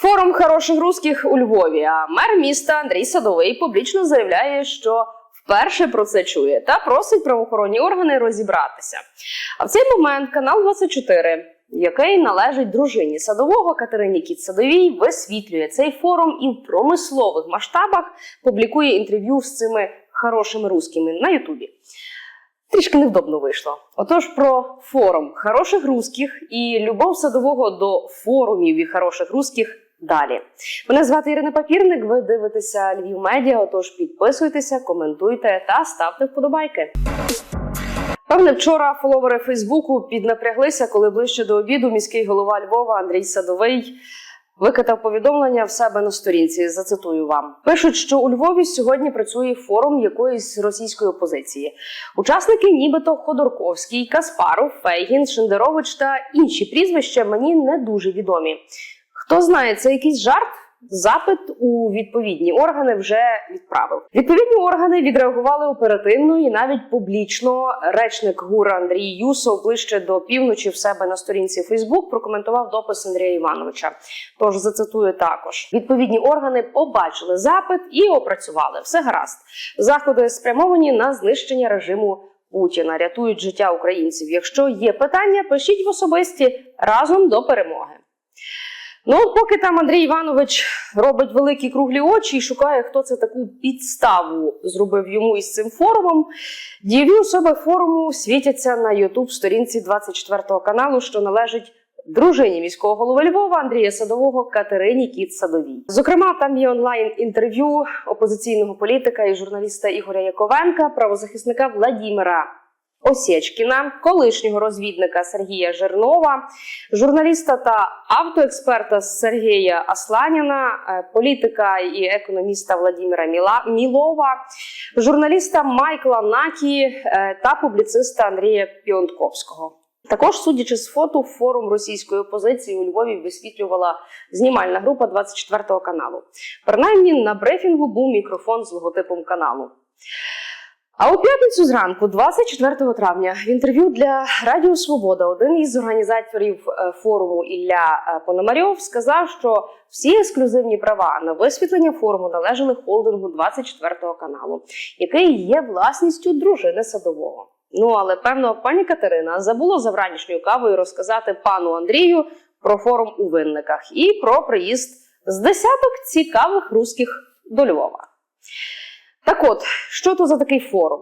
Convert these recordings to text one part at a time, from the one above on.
Форум хороших русських у Львові. А мер міста Андрій Садовий публічно заявляє, що вперше про це чує та просить правоохоронні органи розібратися. А в цей момент канал 24, який належить дружині садового Катерині Кіт-Садовій, висвітлює цей форум і в промислових масштабах публікує інтерв'ю з цими хорошими русскими на Ютубі. Трішки невдобно вийшло. Отож, про форум хороших русських і любов садового до форумів і хороших русських далі. Мене звати Ірина Папірник. Ви дивитеся Львів Медіа. Отож, підписуйтеся, коментуйте та ставте вподобайки. Певне, вчора фоловери Фейсбуку піднапряглися, коли ближче до обіду міський голова Львова Андрій Садовий викатав повідомлення в себе на сторінці. Зацитую вам. Пишуть, що у Львові сьогодні працює форум якоїсь російської опозиції. Учасники, нібито Ходорковський, Каспаров, Фейгін, Шендерович та інші прізвища мені не дуже відомі. Хто знає, це якийсь жарт? Запит у відповідні органи вже відправив. Відповідні органи відреагували оперативно і навіть публічно. Речник ГУР Андрій Юсов ближче до півночі в себе на сторінці Фейсбук прокоментував допис Андрія Івановича. Тож зацитую також: відповідні органи побачили запит і опрацювали. Все гаразд. Заходи спрямовані на знищення режиму. Путіна рятують життя українців. Якщо є питання, пишіть в особисті разом до перемоги. Ну, поки там Андрій Іванович робить великі круглі очі і шукає, хто це таку підставу зробив йому із цим форумом. Дієві особи форуму світяться на Ютуб сторінці 24 каналу, що належить дружині міського голови Львова Андрія Садового Катерині Кіт Садовій. Зокрема, там є онлайн інтерв'ю опозиційного політика і журналіста Ігоря Яковенка, правозахисника Владімира. Осєчкіна, колишнього розвідника Сергія Жернова, журналіста та автоексперта Сергія Асланіна, е, політика і економіста Владимира Мілова, журналіста Майкла Накі е, та публіциста Андрія Піонтковського. Також, судячи з фото, форум російської опозиції у Львові висвітлювала знімальна група 24 каналу. Принаймні на брифінгу був мікрофон з логотипом каналу. А у п'ятницю зранку, 24 травня, в інтерв'ю для Радіо Свобода, один із організаторів е, форуму Ілля е, Пономарьов сказав, що всі ексклюзивні права на висвітлення форуму належали холдингу 24 каналу, який є власністю дружини садового. Ну але певно, пані Катерина забула за вранішньою кавою розказати пану Андрію про форум у винниках і про приїзд з десяток цікавих русських до Львова. Так от, що то за такий форум?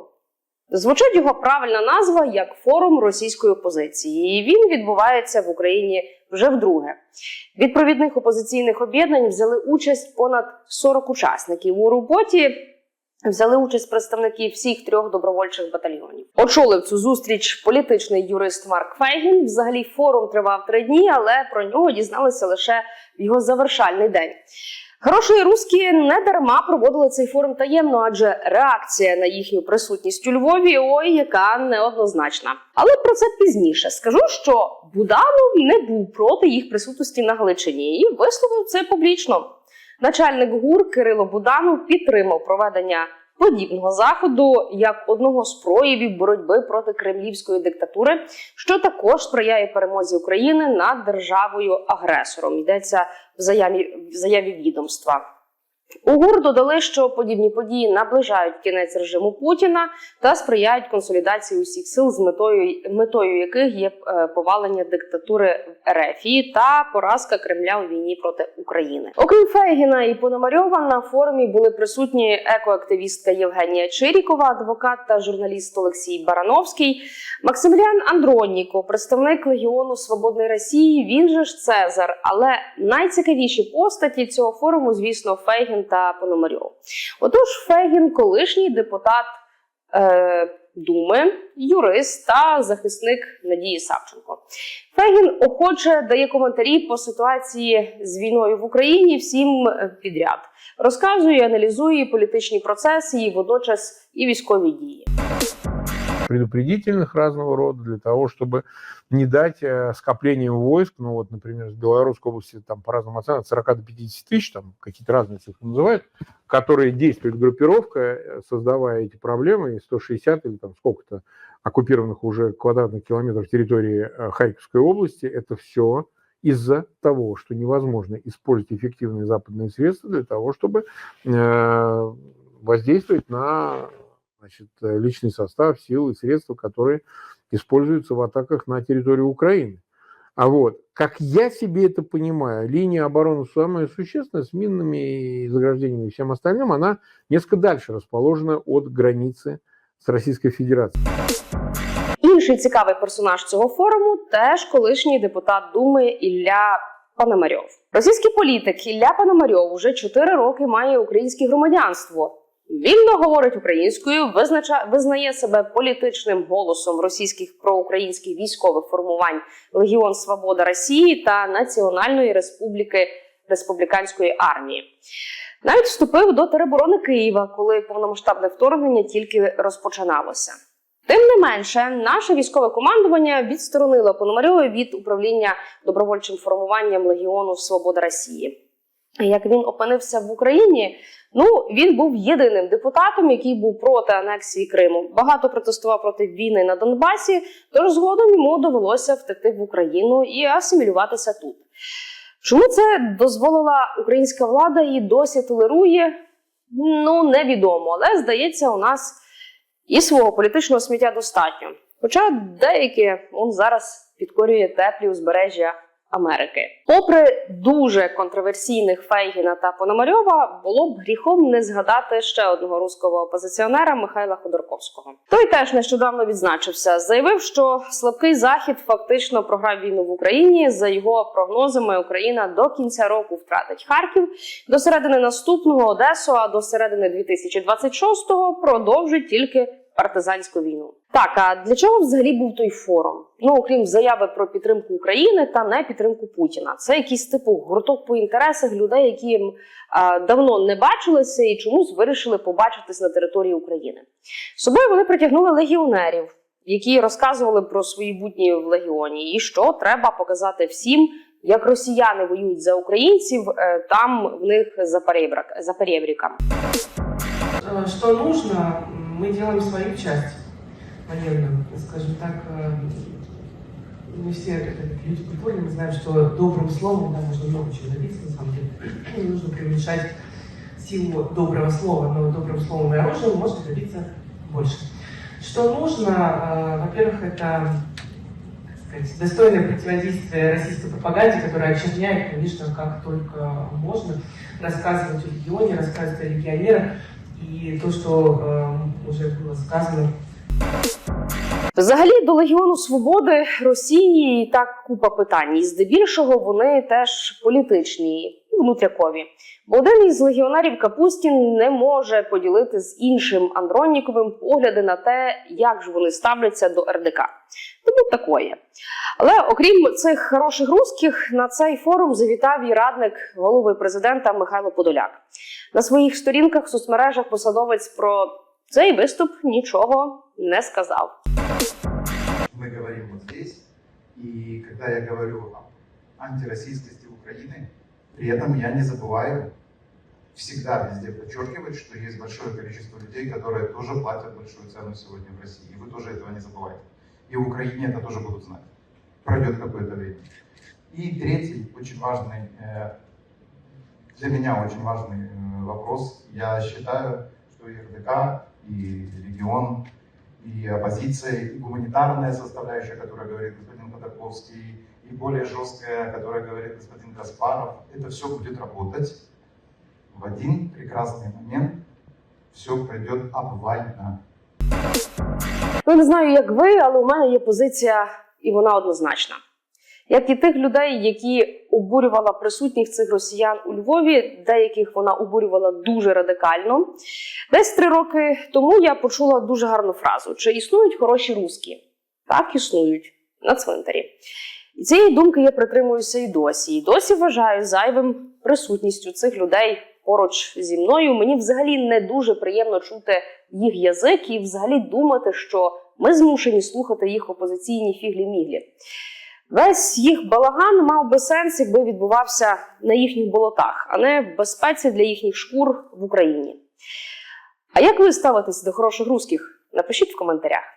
Звучить його правильна назва як форум російської опозиції, і він відбувається в Україні вже вдруге. Від провідних опозиційних об'єднань взяли участь понад 40 учасників. У роботі взяли участь представники всіх трьох добровольчих батальйонів. Очолив цю зустріч політичний юрист Марк Фейгін. Взагалі форум тривав три дні, але про нього дізналися лише в його завершальний день. Хороші русські не дарма проводили цей форум таємно, адже реакція на їхню присутність у Львові ой, яка неоднозначна. Але про це пізніше скажу, що Буданов не був проти їх присутності на Галичині і висловив це публічно. Начальник ГУР Кирило Буданов підтримав проведення подібного заходу як одного з проявів боротьби проти кремлівської диктатури, що також сприяє перемозі України над державою агресором. Йдеться в заяві, в заяві відомства. У ГУР додали, що подібні події наближають кінець режиму Путіна та сприяють консолідації усіх сил з метою, метою яких є е, повалення диктатури в РФ та поразка Кремля у війні проти України. Окрім Фейгіна і Пономарьова, на форумі були присутні екоактивістка Євгенія Чирікова, адвокат та журналіст Олексій Барановський, Максиміліан Андроніко, представник Легіону Свободної Росії. Він же ж Цезар. Але найцікавіші постаті цього форуму, звісно, Фейгін та Пономарьов. Отож, Фегін, колишній депутат е, Думи, юрист та захисник Надії Савченко. Фегін охоче дає коментарі по ситуації з війною в Україні всім підряд. Розказує, аналізує політичні процеси і водночас і військові дії. Предупредительных разного рода для того, чтобы не дать э, скоплениям войск, ну вот, например, в Белорусской области там по разным оценкам от 40 до 50 тысяч, там какие-то разные цифры называют, которые действует группировка, э, создавая эти проблемы, и 160 или там сколько-то оккупированных уже квадратных километров территории э, Харьковской области, это все из-за того, что невозможно использовать эффективные западные средства для того, чтобы воздействовать на значит, э, личный состав, силы, средства, которые используются в атаках на территорию Украины. А вот, как я себе это понимаю, линия обороны самая существенная с минными и заграждениями и всем остальным, она несколько дальше расположена от границы с Российской Федерацией. Інший цікавий персонаж цього форуму теж колишній депутат Думи Ілля Пономарьов. Російський політик Ілля Пономарьов уже 4 роки має українське громадянство. Вільно говорить українською, визнає себе політичним голосом російських проукраїнських військових формувань Легіон Свобода Росії та Національної Республіки Республіканської армії. Навіть вступив до тероборони Києва, коли повномасштабне вторгнення тільки розпочиналося. Тим не менше, наше військове командування відсторонило Пономарьова від управління добровольчим формуванням Легіону Свобода Росії. Як він опинився в Україні, ну він був єдиним депутатом, який був проти анексії Криму. Багато протестував проти війни на Донбасі, тож згодом йому довелося втекти в Україну і асимілюватися тут. Чому це дозволила українська влада і досі толерує? Ну невідомо, але здається, у нас і свого політичного сміття достатньо. Хоча деякі он зараз підкорює теплі узбережжя Америки. Попри дуже контроверсійних Фейгіна та Пономарьова, було б гріхом не згадати ще одного руського опозиціонера Михайла Ходорковського. Той теж нещодавно відзначився, заявив, що слабкий захід фактично програв війну в Україні. За його прогнозами, Україна до кінця року втратить Харків, до середини наступного Одесу, а до середини 2026-го продовжить тільки партизанську війну. Так, а для чого взагалі був той форум? Ну окрім заяви про підтримку України та не підтримку Путіна. Це якийсь типу гурток по інтересах людей, які а, давно не бачилися і чомусь вирішили побачитись на території України. З собою вони притягнули легіонерів, які розказували про свої будні в легіоні, і що треба показати всім. Як росіяни воюють за українців, е, там в них за перебрак за перебріком. Э, Что нужно, мы делаем свою часть военную, скажем так. э, Мы все люди культурные, мы знаем, что добрым словом да, можно много чего добиться, на самом деле. Нужно преуменьшать силу доброго слова, но добрым словом и оружием можно добиться больше. Что нужно, э, во-первых, это сказать, достойное противодействие российской пропаганде, которая очерняет, конечно, как только можно, рассказывать о регионе, рассказывать о легионерах, и то, что э, уже было сказано, Взагалі до Легіону Свободи Росії і так купа питань. І здебільшого вони теж політичні внутрякові. Бо один із легіонерів Капустін не може поділити з іншим Андронніковим погляди на те, як ж вони ставляться до РДК. Тому такое. Але окрім цих хороших русських, на цей форум завітав і радник голови президента Михайло Подоляк. На своїх сторінках в соцмережах посадовець про цей виступ нічого не сказав. мы говорим вот здесь, и когда я говорю об антироссийскости Украины, при этом я не забываю всегда везде подчеркивать, что есть большое количество людей, которые тоже платят большую цену сегодня в России. И вы тоже этого не забывайте. И в Украине это тоже будут знать. Пройдет какое-то время. И третий, очень важный, э, для меня очень важный э, вопрос. Я считаю, что РДК, и регион, и оппозиция, и гуманитарная составляющая, которая говорит господин Ходорковский, и более жесткая, которая говорит господин Каспаров, это все будет работать. В один прекрасный момент все пройдет обвально. Ну не знаю, як ви, але у мене є позиція, і вона однозначна. Як і тих людей, які обурювала присутніх цих росіян у Львові, деяких вона обурювала дуже радикально. Десь три роки тому я почула дуже гарну фразу: чи існують хороші русські? Так, існують на цвинтарі. І цієї думки я притримуюся і досі. І досі вважаю зайвим присутністю цих людей поруч зі мною. Мені взагалі не дуже приємно чути їх язик і взагалі думати, що ми змушені слухати їх опозиційні фіглі-міглі. Весь їх балаган мав би сенс, якби відбувався на їхніх болотах, а не в безпеці для їхніх шкур в Україні. А як ви ставитесь до хороших русських? Напишіть в коментарях.